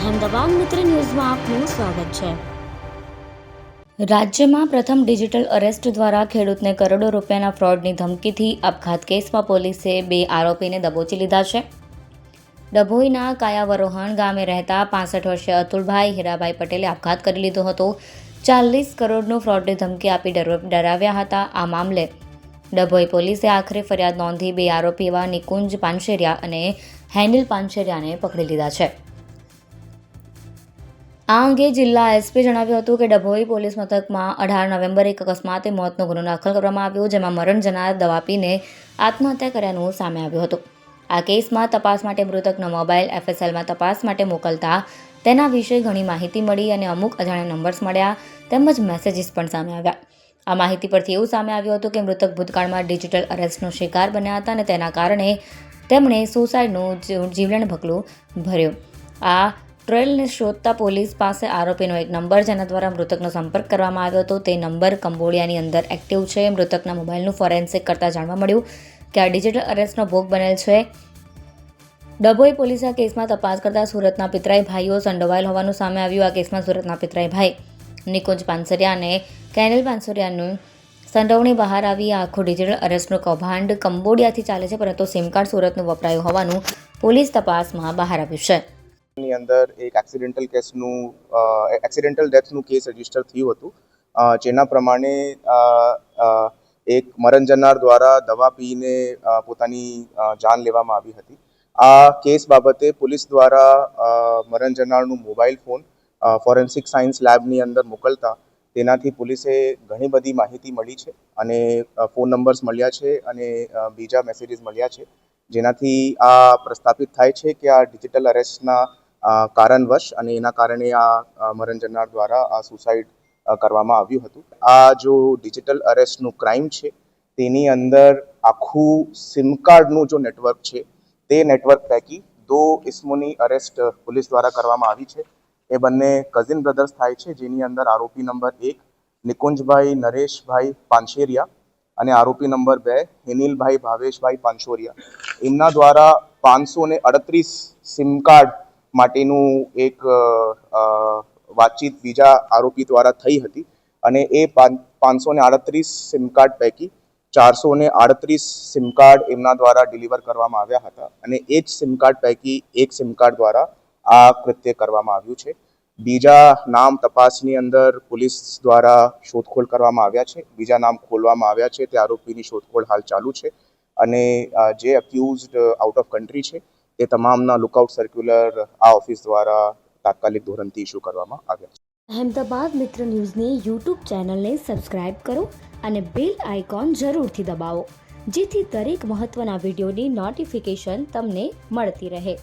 અહેમદાબાદ મિત્ર ન્યૂઝમાં આપનું સ્વાગત છે. રાજ્યમાં પ્રથમ ડિજિટલ અરેસ્ટ દ્વારા ખેડૂતને કરોડો રૂપિયાના ફ્રોડની ધમકીથી આપઘાત કેસમાં પોલીસે બે આરોપીને દબોચી લીધા છે. ડભોઈના કાયાવરોહણ ગામે રહેતા પાસઠ વર્ષીય અતુલભાઈ હીરાભાઈ પટેલે આપઘાત કરી લીધો હતો. ચાલીસ કરોડનું ફ્રોડની ધમકી આપી ડર- ડરાવ્યા હતા આ મામલે. ડભોઈ પોલીસે આખરે ફરિયાદ નોંધી બે આરોપી એવા નિકુંજ પાનશેરિયા અને હેનિલ પાનશેરિયાને પકડી લીધા છે. આ અંગે જિલ્લા એસપી જણાવ્યું હતું કે ડભોઈ પોલીસ મથકમાં અઢાર નવેમ્બરે એક અકસ્માતે મોતનો ગુનો દાખલ કરવામાં આવ્યો, જેમાં મરણ જનાર દવા પીને આત્મહત્યા કર્યાનું સામે આવ્યું હતું. આ કેસમાં તપાસ માટે મૃતકનો મોબાઈલ એફએસએલમાં તપાસ માટે મોકલતા તેના વિશે ઘણી માહિતી મળી અને અમુક અજાણ્યા નંબર્સ મળ્યા, તેમજ મેસેજીસ પણ સામે આવ્યા. આ માહિતી પરથી એવું સામે આવ્યું હતું કે મૃતક ભૂતકાળમાં ડિજિટલ અરેસ્ટનો શિકાર બન્યા હતા અને તેના કારણે તેમણે સુસાઇડનું જીવ- જીવલેણ ભકલું ભર્યું. આ ટ્રેલને શોધતા પોલીસ પાસે આરોપીનો એક નંબર, જેના દ્વારા મૃતકનો સંપર્ક કરવામાં આવ્યો હતો. તે નંબર કંબોડિયાની અંદર એક્ટિવ છે. મૃતકના મોબાઈલનું ફોરેન્સિક કરતાં જાણવા મળ્યું કે આ ડિજિટલ અરેસ્ટનો ભોગ બનેલ છે. ડભોઈ પોલીસે આ કેસમાં તપાસ કરતા સુરતના પિતરાઈ ભાઈઓ સંડોવાયેલ હોવાનું સામે આવ્યું. આ કેસમાં સુરતના પિતરાઈ ભાઈ નિકુંજ પાનસરિયા અને કેનિલ પાનસરિયાનું સંડોવણી બહાર આવી. આખું ડિજિટલ અરેસ્ટનું કૌભાંડ કંબોડિયાથી ચાલે છે, પરંતુ સિમ કાર્ડ સુરતનું વપરાયું હોવાનું પોલીસ તપાસમાં બહાર આવ્યું છે. ની અંદર એક એક્સિડેન્ટલ કેસનું એક્સિડેન્ટલ ડેથનું કેસ રજિસ્ટર થયું હતું. જેના પ્રમાણે એક મરણ જનાર દ્વારા દવા પીને પોતાની જાન લેવામાં આવી હતી. આ કેસ બાબતે પોલીસ દ્વારા મરણ જનારનું મોબાઈલ ફોન ફોરેન્સિક સાયન્સ લેબની અંદર મોકલતા તેનાથી પોલીસે ઘણી બધી માહિતી મળી છે અને ફોન નંબર્સ મળ્યા છે અને બીજા મેસેજીસ મળ્યા છે. જેનાથી આ પ્રસ્થાપિત થાય છે કે આ ડિજિટલ અરેસ્ટના કારણવશ અને એના કારણે આ મરણ જનાર દ્વારા આ સુસાઇડ કરવામાં આવ્યું હતું. આ જો ડિજિટલ અરેસ્ટનું ક્રાઇમ છે, તેની અંદર આખું સિમ કાર્ડનું જો નેટવર્ક છે, તે નેટવર્ક પૈકી દો ઇસમોની અરેસ્ટ પોલીસ દ્વારા કરવામાં આવી છે. એ બંને કઝિન બ્રધર્સ થાય છે, જેની અંદર આરોપી નંબર એક નિકુંજભાઈ નરેશભાઈ પાંછેરિયા અને આરોપી નંબર બે હિનિલભાઈ ભાવેશભાઈ પાંછોરિયા. એમના દ્વારા પાંચસો ને અડત્રીસ સિમ કાર્ડ માટેનું એક વાતચીત બીજા આરોપી દ્વારા થઈ હતી અને એ પાંચસો ને આડત્રીસ સિમ કાર્ડ પૈકી ચારસો ને આડત્રીસ સિમ કાર્ડ એમના દ્વારા ડિલિવર કરવામાં આવ્યા હતા અને એ જ સિમ કાર્ડ પૈકી એક સિમ કાર્ડ દ્વારા આ કૃત્ય કરવામાં આવ્યું છે. બીજા નામ તપાસની અંદર પોલીસ દ્વારા શોધખોળ કરવામાં આવ્યા છે. બીજા નામ ખોલવામાં આવ્યા છે. તે આરોપીની શોધખોળ હાલ ચાલુ છે અને જે અક્યુઝડ આઉટ ઓફ કન્ટ્રી છે તે તમામના લુકઆઉટ સર્ક્યુલર આ ઓફિસ દ્વારા તાત્કાલિક ધોરણથી ઇસ્યુ કરવામાં આવ્યા છે. અહેમદાબાદ મિત્ર ન્યૂઝની યુટ્યુબ ચેનલને સબસ્ક્રાઇબ કરો અને બેલ આઇકોન જરૂરથી દબાવો, જેથી દરેક મહત્ત્વના વિડીયોની નોટિફિકેશન તમને મળતી રહે.